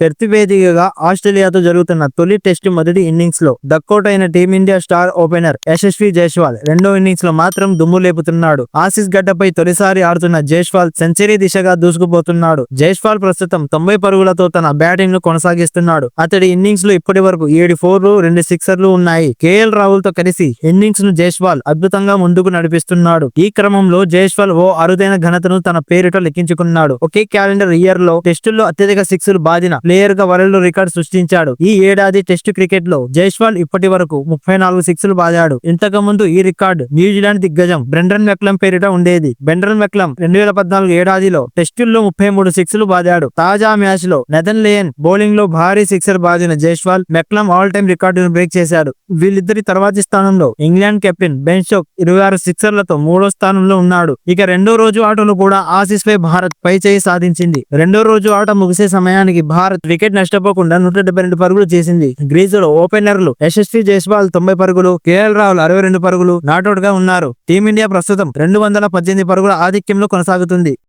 ప్రతివేదికగా ఆస్ట్రేలియాతో జరుగుతున్న తొలి టెస్ట్ మొదటి ఇన్నింగ్స్లో డక్అవుట్ అయిన Team India star opener Yashasvi Jaiswal రెండో ఇన్నింగ్స్లో మాత్రం దుమ్ము లేపుతున్నాడు. ఆసీస్ గడ్డపై తొలిసారి ఆడుతున్న జైస్వాల్ సెంచరీ దిశగా దూసుకుపోతున్నాడు. జైస్వాల్ ప్రస్తుతం తొంభై పరుగులతో తన బ్యాటింగ్ను కొనసాగిస్తున్నాడు. అతడి ఇన్నింగ్స్లో ఇప్పటి వరకు ఏడు ఫోర్లు రెండు సిక్సర్లు ఉన్నాయి. కేఎల్ రాహుల్తో కలిసి ఇన్నింగ్స్ను జైస్వాల్ అద్భుతంగా ముందుకు నడిపిస్తున్నాడు. ఈ క్రమంలో జైస్వాల్ ఓ అరుదైన ఘనతను తన పేరిట లెక్కించుకున్నాడు. ఒకే క్యాలెండర్ ఇయర్లో టెస్టుల్లో అత్యధిక సిక్స్లు బాదిన ప్లేయర్గా వరల్డ్ రికార్డ్ సృష్టించాడు. ఈ ఏడాది టెస్టు క్రికెట్లో జైస్వాల్ ఇప్పటి వరకు ముప్పై నాలుగు సిక్స్లు బాదాడు. ఇంతకు ముందు ఈ రికార్డు న్యూజిలాండ్ దిగ్గజం బ్రెండన్ మెక్లం పేరిట ఉండేది. బెండ్రన్ మెక్లం రెండు వేల పద్నాలుగు ఏడాదిలో టెస్టుల్లో ముప్పై మూడు సిక్స్లు బాదాడు. తాజా మ్యాచ్లో నెదన్ లేయన్ బౌలింగ్లో భారీ సిక్సర్ బాదిన జైస్వాల్ మెక్లం ఆల్ టైమ్ రికార్డును బ్రేక్ చేశాడు. వీళ్ళిద్దరి తర్వాతి స్థానంలో ఇంగ్లాండ్ కెప్టెన్ బెన్ స్టోక్ ఇరవై ఆరు సిక్సర్లతో మూడో స్థానంలో ఉన్నాడు. ఇక రెండో రోజు ఆటలో కూడా ఆసిస్ పై భారత్ పై చేయి సాధించింది. రెండో రోజు ఆట ముగిసే సమయానికి భారత్ భారత్ వికెట్ నష్టపోకుండా నూట డెబ్బై రెండు పరుగులు చేసింది. గ్రీజులో ఓపెనర్లు యశస్వి జైస్వాల్ తొంభై పరుగులు కేఎల్ రాహుల్ అరవై రెండు పరుగులు నాటౌట్గా ఉన్నారు. టీమిండియా ప్రస్తుతం రెండు వందల పద్దెనిమిది పరుగుల ఆధిక్యంలో కొనసాగుతుంది.